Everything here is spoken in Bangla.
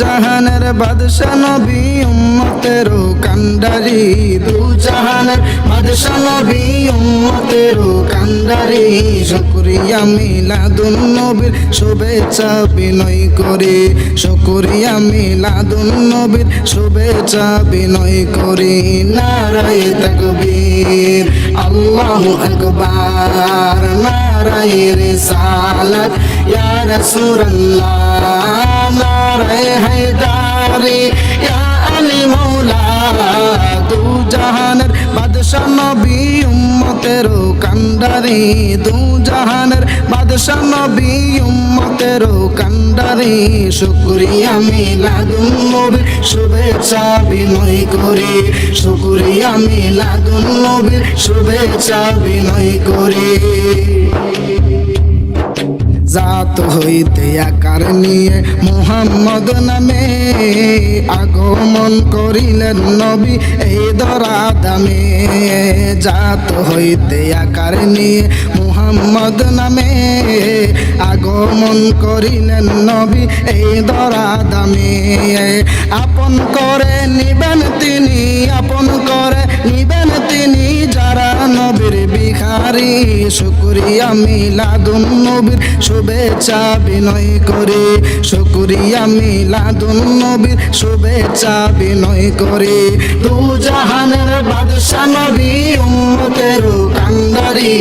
জাহানের বাদশা নবী উম্মতের কান্ডারি দু জাহানের বাদশা নবী উম্মতের কান্ডারি শুকরিয়া মিলাদুন নবীর শুভেচ্ছা বিনয় করে। শুকরিয়া মিলাদুন নবীর শুভেচ্ছা বিনয় করে। নারায় তাকবীর, আল্লাহু আকবার। নারায় রিসালাত, ইয়া রাসূলুল্লাহ। নারায় হায়দারি, ইয়া মাওলা দু জাহানের বাদশা নবী উম্মতের কান্ডারি দু জাহানের বাদশা নবী উম্মতের কান্ডারি শুকরিয়া মিলাদুন নবীর শুভেচ্ছা বিনয় করি, শুকরিয়া মিলাদুন নবীর শুভেচ্ছা বিনয় করি। জাত হইতে আকার নিয়ে মোহাম্মদ নামে আগমন করিলেন নবী এই দরা দামে। জাত হইতে আকার নিয়ে মোহাম্মদ নামে আগমন করিলেন নবী এই দরা দামে। আপন করে নিবেন তিনি, আপন করে নিবেন শুকুরিয়া মিলাদুন নবীর শুভেচ্ছা বিনয় করে। শুকুরিয়া মিলাদুন নবীর শুভেচ্ছা বিনয় করে। দু জাহানের বাদশা নবী উম্মতের কান্দারি।